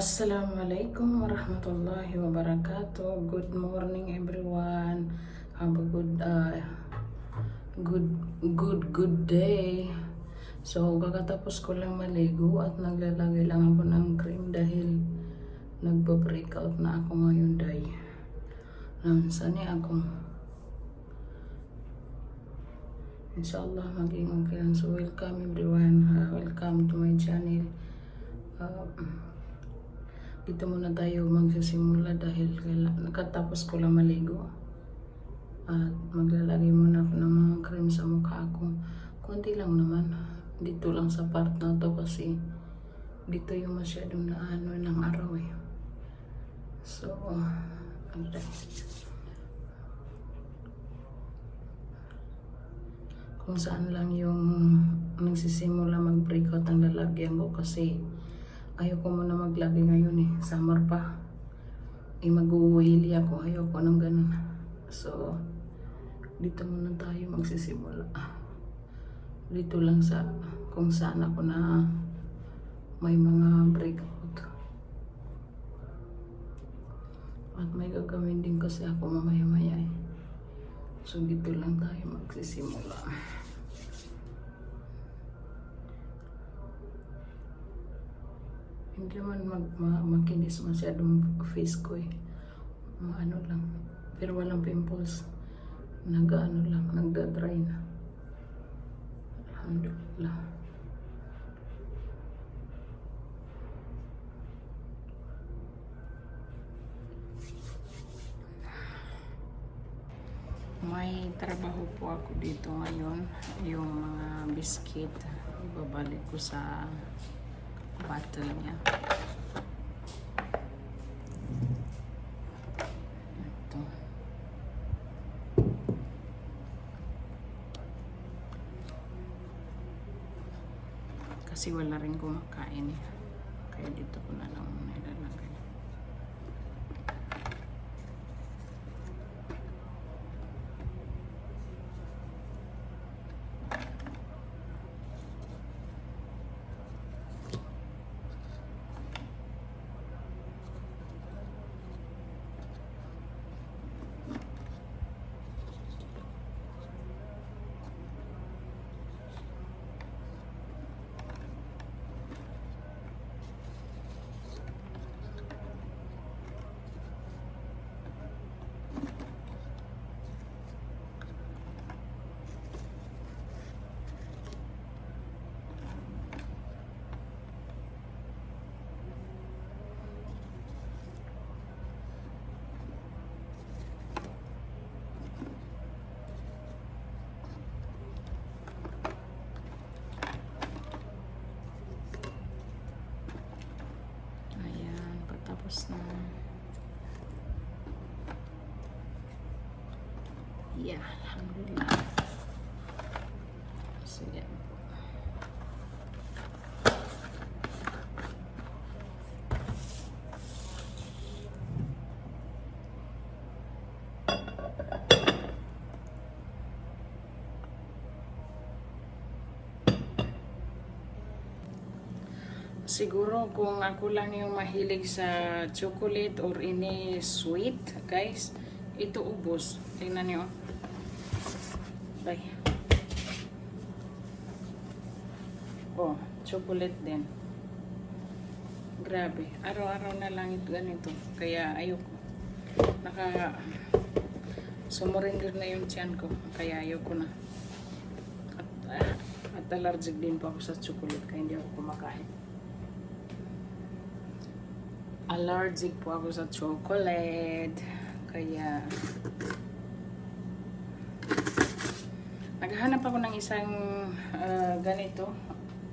Assalamualaikum warahmatullahi wabarakatuh. Good morning everyone. Have a good uh, good good good day. So kakatapos ko lang maligo at naglalagay lang ako ng cream dahil nagpa-breakout na ako ngayon day. Um, sani ako. Inshallah maging okay. So welcome everyone. Uh, welcome to my channel. Uh, dito muna tayo magsisimula dahil nakatapos ko lang maligo. At maglalagay muna ako ng mga cream sa mukha ko. Konti lang naman. Dito lang sa part na to kasi dito yung masyadong naano ng araw eh. So, ano tayo? kung saan lang yung nagsisimula mag-breakout ang lalagyan ko kasi ayaw ko muna maglagay ngayon eh. Summer pa. Eh mag-uwili ako. Ayaw ko ng ganun. So, dito muna tayo magsisimula. Dito lang sa kung saan ako na may mga breakout. At may gagawin din kasi ako mamaya-maya eh. So, dito lang tayo magsisimula. Hindi naman mag, ma, makinis masyadong face ko eh. Ano lang. Pero walang pimples. Nag-ano lang, nagda-dry na. Alhamdulillah. May trabaho po ako dito ngayon. Yung mga biscuit, ibabalik ko sa Ito. Kasi wala rin kumakain eh. Kaya dito ko na lang muna na. Yeah, alhamdulillah. So, yan Siguro kung ako lang yung mahilig sa chocolate or any sweet, guys, ito ubos. Tingnan nyo. Ay. Oh, chocolate din. Grabe. Araw-araw na lang ito ganito. Kaya ayoko. Naka sumurinder na yung tiyan ko. Kaya ayoko na. At, ah, at allergic din po ako sa chocolate kaya hindi ako kumakain. Allergic po ako sa chocolate. Kaya naghahanap ako ng isang ah, ganito.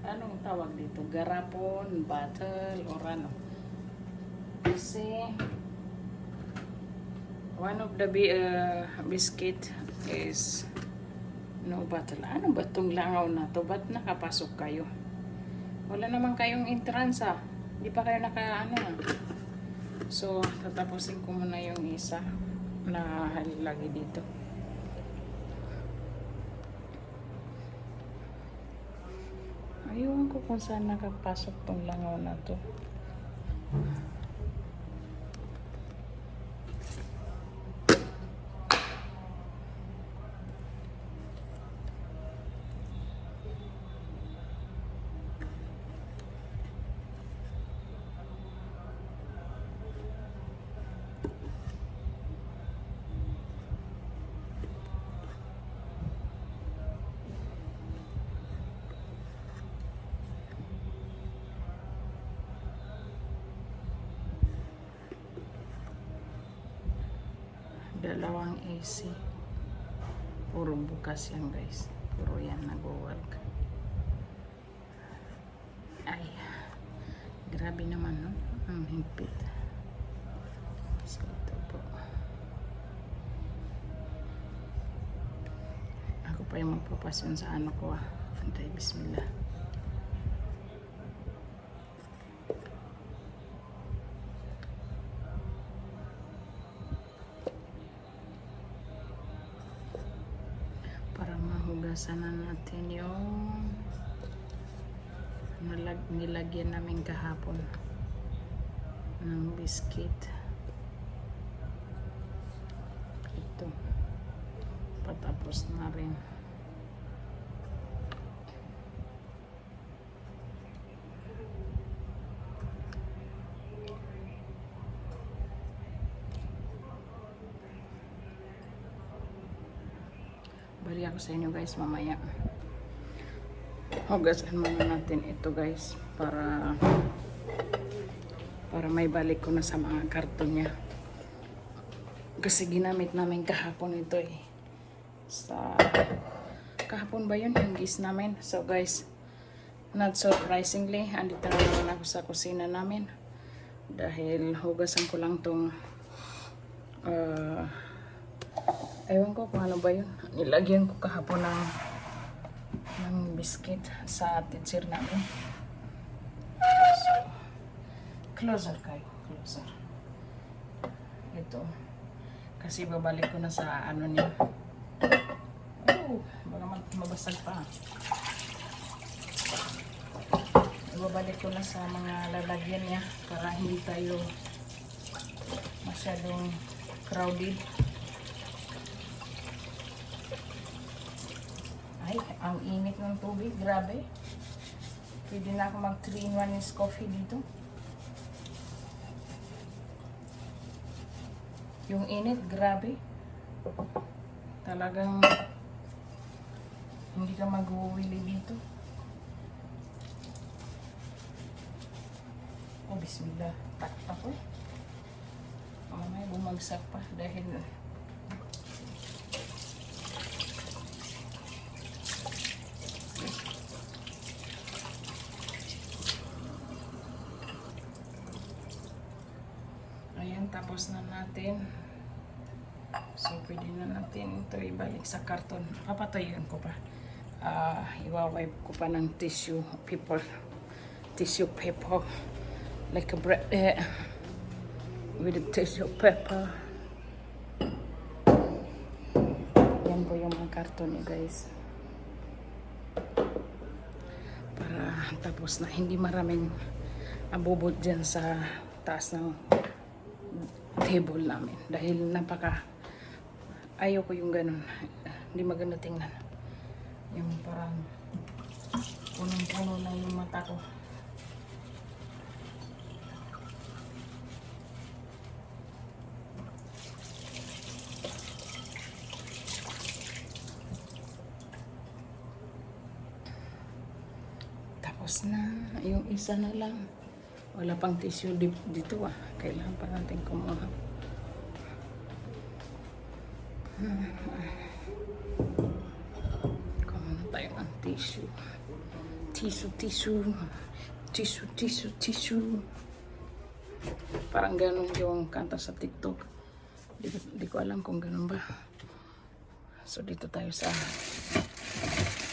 Anong tawag dito? Garapon, bottle, or ano. Kasi one of the uh, biscuit is no bottle. Ano ba itong langaw na to? Ba't nakapasok kayo? Wala naman kayong entrance ah. Di pa kayo naka ano ah. So, tatapusin ko muna yung isa na lagi dito. Ayun ko kung saan nakapasok tong langaw na to. Dalawang AC puro bukas yan guys. Puro yan nag-work ay grabe naman no? Ang higpit. So ito po. Ako pa yung magpapasyon sa ano ko ah. Antay bismillah para mahugasan na natin yung nalag, nilagyan namin kahapon ng biscuit. Ito. Patapos na rin bali ako sa inyo guys mamaya. Hugasan muna natin ito guys para para may balik ko na sa mga karton niya. Kasi ginamit namin kahapon ito eh. Sa kahapon ba yun? Yung gis namin. So guys not surprisingly andito na naman ako sa kusina namin. Dahil hugasan ko lang tong uh, Ewan ko kung ano ba yun. Nilagyan ko kahapon ng, ng biscuit sa teacher namin. So, closer kayo. Closer. Ito. Kasi babalik ko na sa ano niya. Oh, baka mag- mabasag pa. Ibabalik ko na sa mga lalagyan niya para hindi tayo masyadong crowded. Ay, ang init ng tubig. Grabe. Pwede na ako mag 3 in 1 is coffee dito. Yung init, grabe. Talagang hindi ka mag-uwili dito. Oh, bismillah. Takta ko. Mamaya bumagsak pa dahil Ayan, tapos na natin. So, pwede na natin ito ibalik sa karton. Papatayuan ko pa. Ah, iwawipe ko pa ng tissue paper. Tissue paper. Like a bread. Eh, with a tissue paper. Yan po yung mga karton niya, guys. Para tapos na hindi maraming abubot dyan sa taas ng table namin. Dahil napaka ayaw ko yung ganun. Hindi maganda tingnan. Yung parang punong-puno na yung mata ko. Tapos na. Yung isa na lang wala pang tissue dito ah. Kailangan pa natin kumuha. Kumuha na tayo ng tissue. Tissue, tissue. Tissue, tissue, tissue. Parang ganun yung kanta sa TikTok. Di, di ko alam kung ganun ba. So dito tayo sa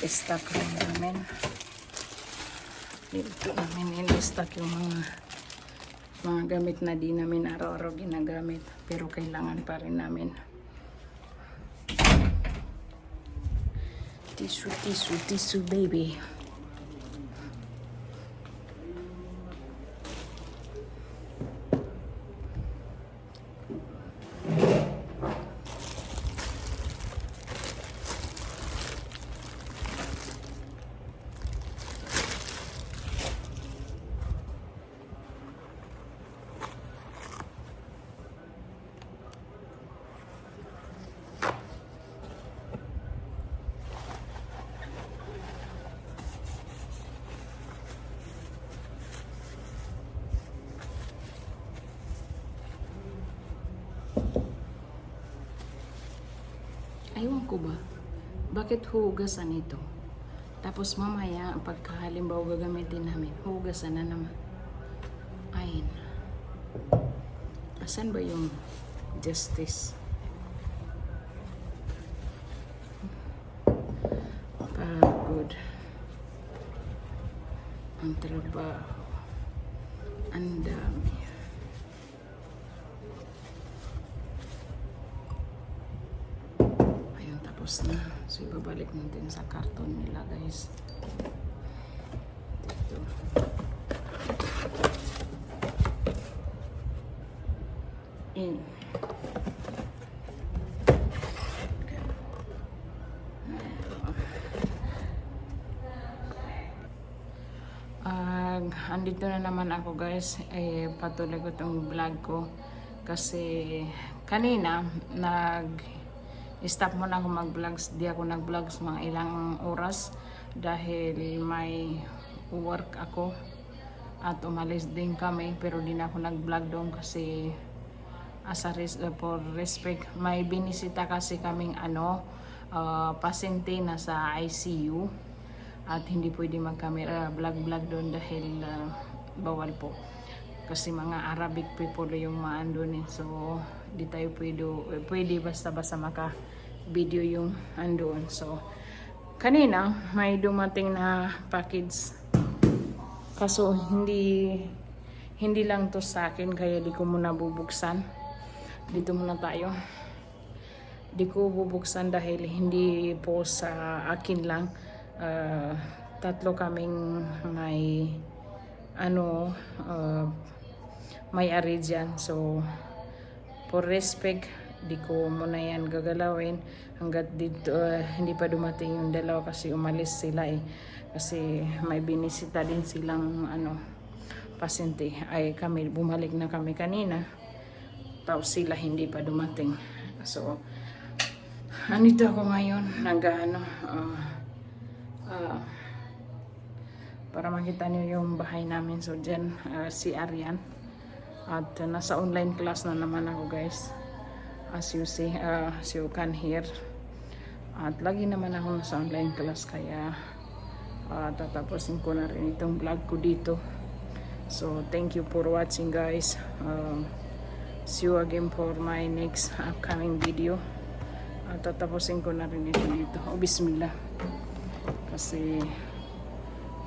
stock room namin. Dito namin in-stock yung mga mga gamit na di namin araw-araw ginagamit pero kailangan pa rin namin. Tissue, tissue, tissue baby. Aywan ko ba? Bakit hugasan ito? Tapos mamaya, pagka halimbawa gagamitin namin, hugasan na naman. Ay, asan ba yung justice? Pagod. Ang trabaho. Ang dami. Ayun, tapos na. So, ibabalik natin sa karton nila, guys. Ito. In. Ah, andito na naman ako guys. Eh, patuloy ko itong vlog ko. Kasi kanina, nag stop muna ako mag-vlogs. Di ako nag-vlogs mga ilang oras dahil may work ako at umalis din kami pero di na ako nag-vlog doon kasi as a res- uh, for respect may binisita kasi kaming ano uh, pasyente na sa ICU at hindi pwede mag-camera vlog vlog doon dahil uh, bawal po kasi mga Arabic people yung maandun eh. so di tayo pwede, pwede basta basta maka video yung andoon. So kanina may dumating na package. Kaso hindi hindi lang to sa akin kaya di ko muna bubuksan. Dito muna tayo. Di ko bubuksan dahil hindi po sa akin lang. Ah, tatlo kaming may ano ah, may ari dyan. So for respect di ko muna yan gagalawin. Hanggat dito ah, hindi pa dumating yung dalawa kasi umalis sila eh. Kasi may binisita din silang ano pasyente. Ay kami bumalik na kami kanina. Tapos sila hindi pa dumating. So andito ako ngayon nag ano ah, ah, para makita niyo yung bahay namin. So dyan ah, si Arian at uh, nasa online class na naman ako guys. As you see uh, as you can hear. At lagi naman ako nasa online class kaya uh, tatapusin ko na rin itong vlog ko dito. So thank you for watching guys. Um, see you again for my next upcoming video. At tatapusin ko na rin ito dito. Oh bismillah. Kasi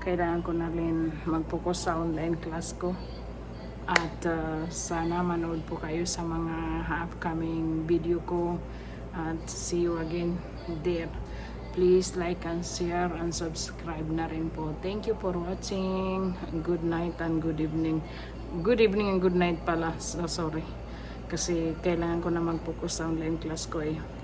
kailangan ko na rin mag-focus sa online class ko at uh, sana manood po kayo sa mga upcoming video ko. At see you again there please like and share and subscribe na rin po. Thank you for watching. Good night and good evening. Good evening and good night pala. So, sorry. Kasi kailangan ko na mag-focus sa online class ko eh